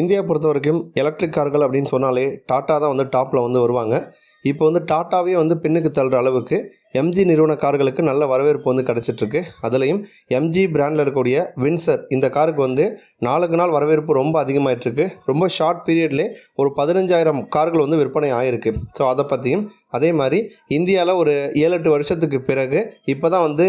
India பொறுத்த வரைக்கும் electric கார்கள் அப்படின்னு சொன்னாலே டாட்டா தான் வந்து டாப்பில் வந்து வருவாங்க. இப்போ வந்து டாட்டாவே வந்து பின்னுக்கு தள்ளுற அளவுக்கு எம்ஜி நிறுவன கார்களுக்கு நல்ல வரவேற்பு வந்து கிடச்சிட்ருக்கு. அதுலேயும் எம்ஜி பிராண்டில் இருக்கக்கூடிய வின்சர் இந்த காருக்கு வந்து நாளுக்கு நாள் வரவேற்பு ரொம்ப அதிகமாயிட்டிருக்கு ரொம்ப ஷார்ட் பீரியட்லேயே ஒரு பதினஞ்சாயிரம் கார்கள் வந்து விற்பனை ஆகிருக்கு ஸோ அதை பற்றியும் அதே மாதிரி இந்தியாவில் ஒரு ஏழு எட்டு வருஷத்துக்கு பிறகு இப்போ தான் வந்து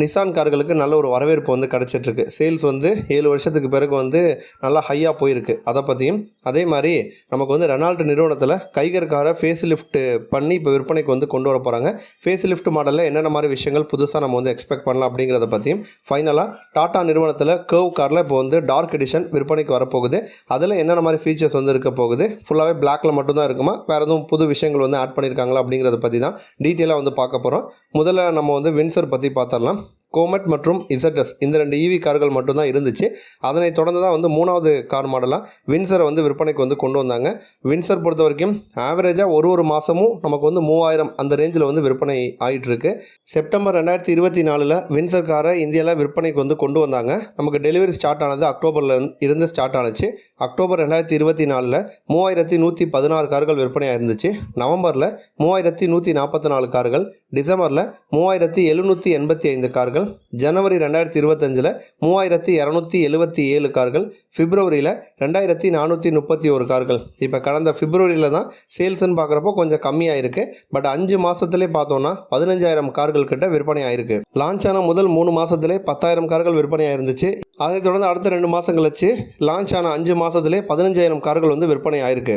நிசான் கார்களுக்கு நல்ல ஒரு வரவேற்பு வந்து கிடச்சிட்ருக்கு. சேல்ஸ் வந்து ஏழு வருஷத்துக்கு பிறகு வந்து நல்லா ஹையாக போயிருக்கு. அதை பற்றியும் அதே மாதிரி நமக்கு வந்து ரெனால்டு நிறுவனத்தில் கைகர் காரை ஃபேஸ் லிஃப்ட் பண்ணி இப்போ விற்பனைக்கு வந்து கொண்டு வர போகிறாங்க ஃபேஸ் லிஃப்ட் மாடலில் என்னென்ன மாதிரி விஷயங்கள் புதுசாக நம்ம வந்து எக்ஸ்பெக்ட் பண்ணலாம் அப்படிங்கிறத பற்றியும் ஃபைனலாக டாட்டா நிறுவனத்தில் கேவ் காரில் இப்போ வந்து டார்க் எடிஷன் விற்பனைக்கு வரப்போகுது அதில் என்னென்ன மாதிரி ஃபீச்சர்ஸ் வந்து இருக்க போகுது? ஃபுல்லாகவே பிளாக்ல மட்டும்தான் இருக்குமா? வேறு எதுவும் புது விஷயங்கள் வந்து ஆட் பண்ணியிருக்காங்களா அப்படிங்கிறத பற்றி தான் டீட்டெயிலாக வந்து பார்க்க போகிறோம் முதல்ல நம்ம வந்து வின்சர் பற்றி பார்த்துடலாம். கோமெட் மற்றும் இசட்எஸ் இந்த ரெண்டு ஈவி கார்கள் மட்டும்தான் இருந்துச்சு. அதனை தொடர்ந்து தான் வந்து மூணாவது கார் மாடலாக வின்சரை வந்து விற்பனைக்கு வந்து கொண்டு வந்தாங்க. வின்சர் பொறுத்த வரைக்கும் ஆவரேஜாக ஒரு ஒரு மாதமும் நமக்கு வந்து மூவாயிரம் அந்த ரேஞ்சில் வந்து விற்பனை ஆகிட்டுருக்கு செப்டம்பர் ரெண்டாயிரத்தி இருபத்தி நாலில் வின்சர் காரை இந்தியாவில் விற்பனைக்கு வந்து கொண்டு வந்தாங்க. நமக்கு டெலிவரி ஸ்டார்ட் ஆனது அக்டோபரில் இருந்து ஸ்டார்ட் ஆனுச்சு. அக்டோபர் ரெண்டாயிரத்தி இருபத்தி நாலில் மூவாயிரத்தி நூற்றி பதினாறு கார்கள் விற்பனையாக இருந்துச்சு நவம்பரில் மூவாயிரத்தி நூற்றி நாற்பத்தி நாலு கார்கள். டிசம்பரில் மூவாயிரத்தி எழுநூற்றி எண்பத்தி ஐந்து கார்கள். ஜனவரி ரெண்டாயிரத்தி இருபத்தஞ்சில் மூவாயிரத்தி இரநூத்தி எழுபத்தி ஏழு கார்கள் பிப்ரவரியில் ரெண்டாயிரத்தி நானூற்றி முப்பத்தி ஒரு கார்கள். இப்போ கடந்த பிப்ரவரியில் தான் சேல்ஸ்ன்னு பார்க்குறப்போ கொஞ்சம் கம்மியாக இருக்குது பட் அஞ்சு மாதத்துலேயே பார்த்தோன்னா பதினஞ்சாயிரம் கார்கள் கிட்ட விற்பனை ஆயிருக்கு. லான்ச் ஆன முதல் மூணு மாதத்துலேயே பத்தாயிரம் கார்கள் விற்பனை ஆயிருந்துச்சு. அதைத் தொடர்ந்து அடுத்த ரெண்டு மாதம் கழிச்சு லான்ச் ஆன அஞ்சு மாதத்துலேயே பதினஞ்சாயிரம் கார்கள் வந்து விற்பனை ஆயிருக்கு.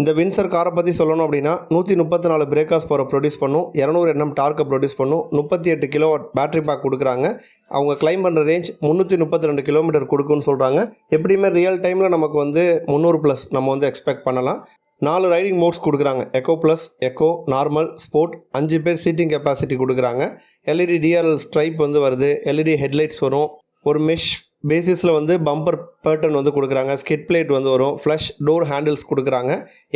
இந்த வின்சர் காரை பற்றி சொல்லணும் அப்படின்னா நூற்றி முப்பத்தி நாலு பிரேக்காஸ் பவரை ப்ரொடியூஸ் பண்ணும் இரநூறு எண்ணம் டார்க்கை ப்ரொடியூஸ் பண்ணும் முப்பத்தி எட்டு கிலோ பேட்டரி பேக் கொடுக்குறாங்க. அவங்க கிளைம் பண்ணுற ரேஞ்ச் முந்நூற்றி முப்பத்தி ரெண்டு கிலோமீட்டர் கொடுக்குன்னு சொல்கிறாங்க எப்படியுமே ரியல் டைமில் நமக்கு வந்து முந்நூறு ப்ளஸ் நம்ம வந்து எக்ஸ்பெக்ட் பண்ணலாம். நாலு ரைடிங் மோட்ஸ் கொடுக்குறாங்க. Eco plus eco normal sport அஞ்சு பேர் சீட்டிங் கெப்பாசிட்டி கொடுக்குறாங்க. எல்இடி டிஆர்எல் ஸ்ட்ரைப் வந்து வருது. எல்இடி ஹெட்லைட்ஸ் வரும். ஒரு மெஷ் பேசிஸில் வந்து பம்பர் பேட்டர்ன் வந்து கொடுக்குறாங்க ஸ்கிட் பிளேட் வந்து வரும் ஃப்ளஷ் டோர் ஹேண்டில்ஸ் கொடுக்குறாங்க.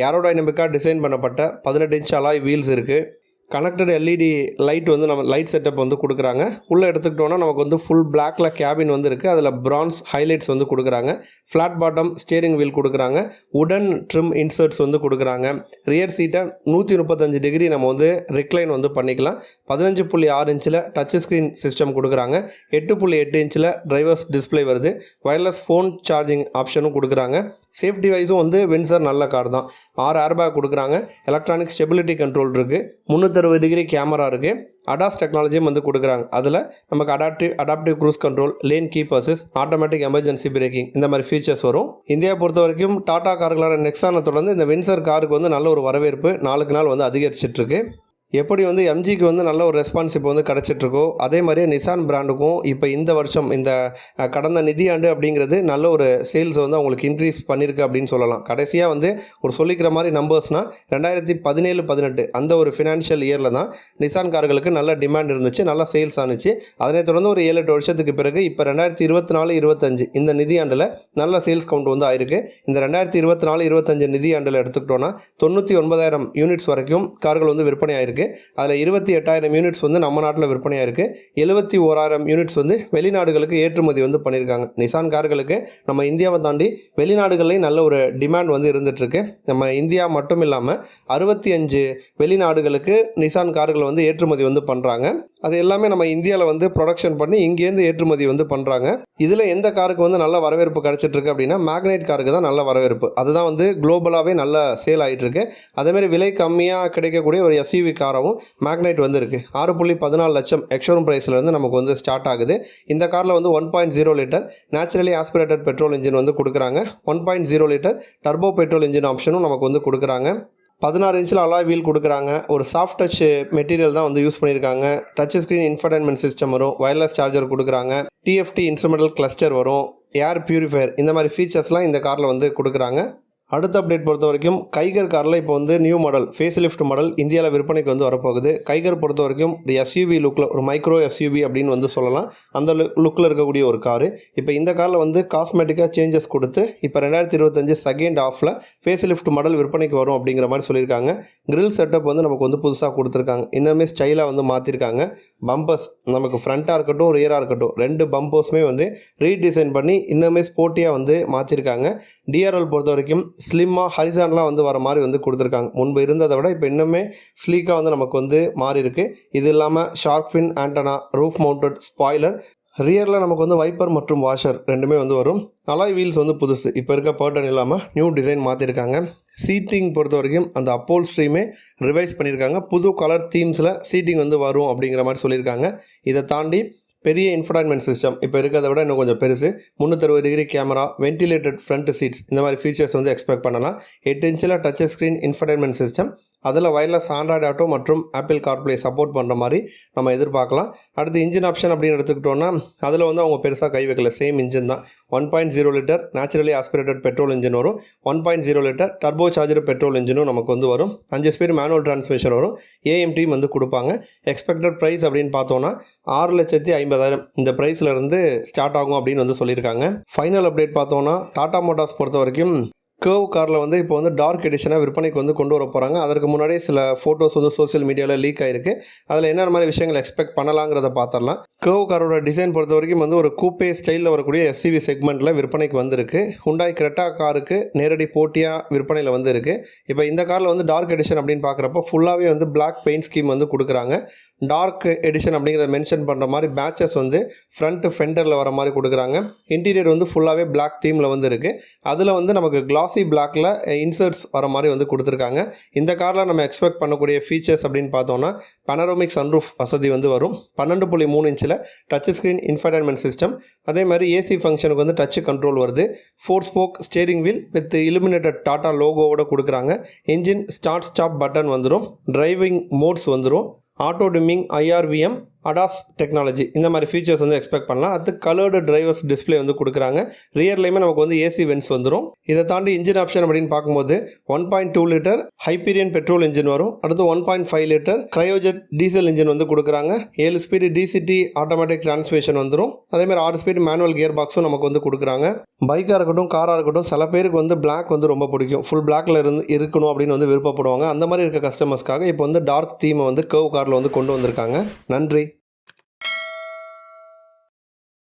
ஏரோடைனமிக்காக டிசைன் பண்ணப்பட்ட பதினெட்டு இன்ச் அலாய் வீல்ஸ் இருக்குது கனெக்டட் எல்இடி லைட் வந்து நம்ம லைட் செட்டப் வந்து கொடுக்குறாங்க. உள்ளே எடுத்துக்கிட்டோன்னா நமக்கு வந்து ஃபுல் பிளாக்ல கேபின் வந்து இருக்குது அதில் பிரான்ஸ் ஹைலைட்ஸ் வந்து கொடுக்குறாங்க. ஃப்ளாட் பாட்டம் ஸ்டியரிங் வீல் கொடுக்குறாங்க. உடன் ட்ரிம் இன்சர்ட்ஸ் வந்து கொடுக்குறாங்க. ரியர் சீட்டை நூற்றி முப்பத்தஞ்சு டிகிரி நம்ம வந்து ரிக்ளைன் வந்து பண்ணிக்கலாம். பதினஞ்சு புள்ளி ஆறு இன்ச்சில் டச் ஸ்க்ரீன் சிஸ்டம் கொடுக்குறாங்க. எட்டு புள்ளி எட்டு இன்ச்சில் டிரைவர்ஸ் டிஸ்ப்ளே வருது. வயர்லெஸ் ஃபோன் சார்ஜிங் ஆப்ஷனும் கொடுக்குறாங்க. சேஃப்டி வைஸும் வந்து வின்சர் நல்ல கார் தான். ஆறு ஏர்பேக் கொடுக்குறாங்க. எலக்ட்ரானிக் ஸ்டெபிலிட்டி கண்ட்ரோல் இருக்குது முந்நூற்றறுபது டிகிரி கேமரா இருக்குது அடாஸ் டெக்னாலஜியும் வந்து கொடுக்குறாங்க. அதில் நமக்கு adaptive adaptive cruise control lane keep assist automatic emergency braking இந்த மாதிரி ஃபீச்சர்ஸ் வரும். இந்தியா பொறுத்த வரைக்கும் டாடா கார்களான நெக்ஸானை தொடர்ந்து இந்த வின்சர் காருக்கு வந்து நல்ல ஒரு வரவேற்பு. நாளுக்கு நாள் வந்து அதிகரிச்சிட்ருக்கு எப்படி வந்து எம்ஜிக்கு வந்து நல்ல ஒரு ரெஸ்பான்ஸ் இப்போ வந்து கிடச்சிட்ருக்கோ அதே மாதிரியே நிசான் பிராண்டுக்கும் இப்போ இந்த வருஷம் இந்த கடந்த நிதியாண்டு அப்படிங்கிறது நல்ல ஒரு சேல்ஸ் வந்து அவங்களுக்கு இன்க்ரீஸ் பண்ணியிருக்கு அப்படின்னு சொல்லலாம். கடைசியாக வந்து ஒரு சொல்லிக்கிற மாதிரி நம்பர்ஸ்னால் ரெண்டாயிரத்தி பதினேழு பதினெட்டு அந்த ஒரு ஃபினான்ஷியல் இயரில் தான் நிசான் கார்களுக்கு நல்ல டிமாண்ட் இருந்துச்சு நல்ல சேல்ஸ் ஆனிச்சு. அதனைத் தொடர்ந்து ஒரு ஏழு எட்டு வருஷத்துக்கு பிறகு இப்போ ரெண்டாயிரத்தி இருபத்தி நாலு இருபத்தஞ்சு இந்த நிதியாண்டில் நல்ல சேல்ஸ் கவுண்ட் வந்து ஆயிருக்கு. இந்த ரெண்டாயிரத்தி இருபத்தி நாலு இருபத்தஞ்சு நிதியாண்டில் எடுத்துக்கிட்டோன்னா தொண்ணூற்றி ஒன்பதாயிரம் யூனிட்ஸ் வரைக்கும் கார்கள் வந்து விற்பனை ஆயிருக்கு. அதில் இருபத்தி எட்டாயிரம் யூனிட்ஸ் வந்து நம்ம நாட்டில் விற்பனையாக இருக்குது எழுபத்தி ஓராயிரம் யூனிட்ஸ் வந்து வெளிநாடுகளுக்கு ஏற்றுமதி வந்து பண்ணியிருக்காங்க. நிசான் கார்களுக்கு நம்ம இந்தியாவை தாண்டி வெளிநாடுகள்லேயும் நல்ல ஒரு டிமாண்ட் வந்து இருந்துகிட்ருக்கு நம்ம இந்தியா மட்டும் இல்லாமல் அறுபத்தி அஞ்சு வெளிநாடுகளுக்கு நிசான் கார்கள் வந்து ஏற்றுமதி வந்து பண்ணுறாங்க அது எல்லாமே நம்ம இந்தியாவில் வந்து ப்ரொடக்ஷன் பண்ணி இங்கேருந்து ஏற்றுமதி வந்து பண்ணுறாங்க இதில் எந்த காருக்கு வந்து நல்ல வரவேற்பு கிடச்சிட்ருக்கு அப்படின்னா மேக்னைட் காருக்கு தான் நல்ல வரவேற்பு. அதுதான் வந்து குளோபலாகவே நல்ல சேல் ஆகிட்டுருக்கு அதேமாரி அதேமாதிரி விலை கம்மியாக கிடைக்கக்கூடிய ஒரு எஸ்யூவி காராகவும் மேக்னைட் வந்து இருக்குது ஆறு புள்ளி பதினாலு லட்சம் எக்ஷோரூம் ப்ரைஸ்லேருந்து நமக்கு வந்து ஸ்டார்ட் ஆகுது. இந்த காரில் வந்து one point zero litre naturally aspirated petrol engine வந்து கொடுக்குறாங்க. One point zero litre turbo petrol engine ஆப்ஷனும் நமக்கு வந்து கொடுக்குறாங்க. பதினாறு இன்ச்சில் அலாய் வீல் கொடுக்குறாங்க. ஒரு சாஃப்ட் டச் மெட்டீரியல் தான் வந்து யூஸ் பண்ணியிருக்காங்க. டச் ஸ்க்ரீன் இன்ஃபர்டைன்மெண்ட் சிஸ்டம் வரும். வயர்லெஸ் சார்ஜர் கொடுக்குறாங்க. டிஎஃப்டி இன்ஸ்ட்ருமெண்டல் கிளஸ்டர் வரும். ஏர் பியூரிஃபையர் இந்த மாதிரி ஃபீச்சர்ஸ்லாம் இந்த காரில் வந்து கொடுக்குறாங்க. அடுத்த அப்டேட் பொறுத்த வரைக்கும் கைகர் காரில் இப்போ வந்து new model face lift model இந்தியாவில் விற்பனைக்கு வந்து வரப்போகுது. கைகர் பொறுத்த வரைக்கும் ஒரு எஸ்யூவி லுக்கில் ஒரு மைக்ரோ எஸ்யூவி அப்படின்னு வந்து சொல்லலாம். அந்த லுக்கில் இருக்கக்கூடிய ஒரு காரு இப்போ இந்த காரில் வந்து காஸ்மெட்டிக்காக சேஞ்சஸ் கொடுத்து இப்போ ரெண்டாயிரத்தி இருபத்தஞ்சு செகண்ட் ஆஃபில் ஃபேஸ் லிஃப்ட் மாடல் விற்பனைக்கு வரும் அப்படிங்கிற மாதிரி சொல்லியிருக்காங்க. கிரில் செட்டப் வந்து நமக்கு வந்து புதுசாக கொடுத்துருக்காங்க. இன்னுமே ஸ்டைலாக வந்து மாற்றிருக்காங்க பம்பர்ஸ் நமக்கு ஃப்ரண்ட்டாக இருக்கட்டும் ரியராக இருக்கட்டும் ரெண்டு பம்பர்ஸுமே வந்து ரீடிசைன் பண்ணி இன்னுமே ஸ்போர்ட்டியாக வந்து மாற்றிருக்காங்க டிஆர்எல் பொறுத்த வரைக்கும் ஸ்லிம்மாக ஹரிசான்லாம் வந்து வர மாதிரி வந்து கொடுத்துருக்காங்க. முன்பு இருந்ததை விட இப்போ இன்னுமே ஸ்லீக்காக வந்து நமக்கு வந்து மாறி இருக்குது இது இல்லாமல் shark fin antenna roof mounted spoiler ரியரில் நமக்கு வந்து வைப்பர் மற்றும் வாஷர் ரெண்டுமே வந்து வரும். அலாய் வீல்ஸ் வந்து புதுசு. இப்போ இருக்க பேர்டன் இல்லாமல் நியூ டிசைன் மாற்றிருக்காங்க சீட்டிங் பொறுத்த வரைக்கும் அந்த அப்போல் ஸ்ட்ரீமே ரிவைஸ் பண்ணியிருக்காங்க புது கலர் தீம்ஸில் சீட்டிங் வந்து வரும் அப்படிங்கிற மாதிரி சொல்லியிருக்காங்க இதை தாண்டி பெரிய இன்ஃபர்டைன்மெண்ட் சிஸ்டம் இப்போ இருக்கிறத விட இன்னும் கொஞ்சம் பெருசு. முந்நூற்றறுபது degree camera ventilated front seats இந்த மாதிரி ஃபீச்சர்ஸ் வந்து எக்ஸ்பெக்ட் பண்ணலாம். எட்டு இன்ச்சில் டச் ஸ்க்ரீன் இன்ஃபர்டைன்மெண்ட் சிஸ்டம் அதில் வயர்லெஸ் ஆண்ட்ராய்டு ஆட்டோ மற்றும் ஆப்பிள் கார்ப்ளே சப்போர்ட் பண்ணுற மாதிரி நம்ம எதிர்பார்க்கலாம். அடுத்து இன்ஜின் ஆப்ஷன் அப்படின்னு எடுத்துக்கிட்டோம்னா அதில் வந்து அவங்க பெருசாக கை வைக்கல. சேம் இன்ஜின் தான். One point zero litre naturally aspirated petrol engine வரும். One point zero litre turbo charger petrol இன்ஜினும் நமக்கு வந்து வரும். அஞ்சு ஸ்பீட் மேனுவல் டிரான்ஸ்மிஷன் வரும். ஏஎம்டியும் வந்து கொடுப்பாங்க. எக்ஸ்பெக்டட் ப்ரைஸ் அப்படின்னு பார்த்தோன்னா ஆறு லட்சத்தி ஐம்பது ஐம்பதாயிரம். இந்த ப்ரைஸில் இருந்து ஸ்டார்ட் ஆகும் அப்படின்னு வந்து சொல்லியிருக்காங்க. ஃபைனல் அப்டேட் பார்த்தோன்னா டாடா மோட்டார்ஸ் பொறுத்த வரைக்கும் கேர்வ் காரில் வந்து இப்போ வந்து டார்க் எடிஷனாக விற்பனைக்கு வந்து கொண்டு வர போகிறாங்க அதற்கு முன்னாடியே சில ஃபோட்டோஸ் வந்து சோஷியல் மீடியாவில் லீக் ஆயிருக்கு. அதில் என்னென்ன மாதிரி விஷயங்கள் எக்ஸ்பெக்ட் பண்ணலாங்கிறத பார்த்துடலாம் கேர்வ் காரோட டிசைன் பொறுத்த வரைக்கும் வந்து ஒரு கூப்பே ஸ்டைலில் வரக்கூடிய எஸ்சிவி செக்மெண்ட்டில் விற்பனைக்கு வந்திருக்கு. ஹுண்டாய் கிரெட்டா காருக்கு நேரடி போட்டியாக விற்பனையில் வந்து இருக்குது இப்போ இந்த காரில் வந்து டார்க் எடிஷன் அப்படின்னு பார்க்குறப்போ ஃபுல்லாகவே வந்து பிளாக் பெயிண்ட் ஸ்கீம் வந்து கொடுக்குறாங்க. டார்க் எடிஷன் அப்படிங்கிறத மென்ஷன் பண்ணுற மாதிரி பேட்சஸ் வந்து ஃப்ரண்ட் ஃபெண்டரில் வர மாதிரி கொடுக்குறாங்க. இன்டீரியர் வந்து ஃபுல்லாகவே பிளாக் தீமில் வந்து இருக்குது அதில் வந்து நமக்கு ஆர்சி பிளாக்ல இன்சர்ட்ஸ் வர மாதிரி வந்து கொடுத்துருக்காங்க. இந்த காரில் நம்ம எக்ஸ்பெக்ட் பண்ணக்கூடிய ஃபீச்சர்ஸ் அப்படின்னு பார்த்தோன்னா பனரோமிக் சன்ரூஃப் வசதி வந்து வரும். பன்னெண்டு புள்ளி மூணு இன்ச்சில் டச் ஸ்க்ரீன் இன்ஃபர்டைன்மெண்ட் சிஸ்டம் அதே மாதிரி ஏசி ஃபங்க்ஷனுக்கு வந்து டச் கண்ட்ரோல் வருது. Four spoke steering wheel with illuminated Tata லோகோவோட கொடுக்குறாங்க. இன்ஜின் ஸ்டார்ட் ஸ்டாப் பட்டன் வந்துடும் டிரைவிங் மோட்ஸ் வந்துடும் auto dimming IRVM ADAS technology இந்த மாதிரி ஃபீச்சர்ஸ் வந்து எக்ஸ்பெக்ட் பண்ணலாம். அது கலர்டு டிரைவர்ஸ் டிஸ்ப்ளே வந்து கொடுக்குறாங்க. ரியர்லையுமே நமக்கு வந்து ஏசி வென்ஸ் வந்துடும் இதை தாண்டி இன்ஜின் ஆப்ஷன் அப்படின்னு பார்க்கும்போது one point two litre Hyperion petrol engine வரும். அடுத்து one point five litre Cryojet diesel engine வந்து கொடுக்குறாங்க. ஏழு ஸ்பீடு டிசிடி ஆட்டோமேட்டிக் டிரான்ஸ்மிஷன் வந்துடும் அதே மாதிரி ஆறு ஸ்பீடு மேனுவல் கியர் பாக்ஸும் நமக்கு வந்து கொடுக்குறாங்க. பைக்காக இருக்கட்டும் காராக இருக்கட்டும் சில பேருக்கு வந்து பிளாக் வந்து ரொம்ப பிடிக்கும். ஃபுல் பிளாக்ல இருந்து இருக்கணும் அப்படின்னு வந்து விருப்பப்படுவாங்க. அந்த மாதிரி இருக்க கஸ்டமர்ஸ்க்காக இப்போ வந்து டார்க் தீமை வந்து கர்வ் காரில் வந்து கொண்டு வந்திருக்காங்க. நன்றி.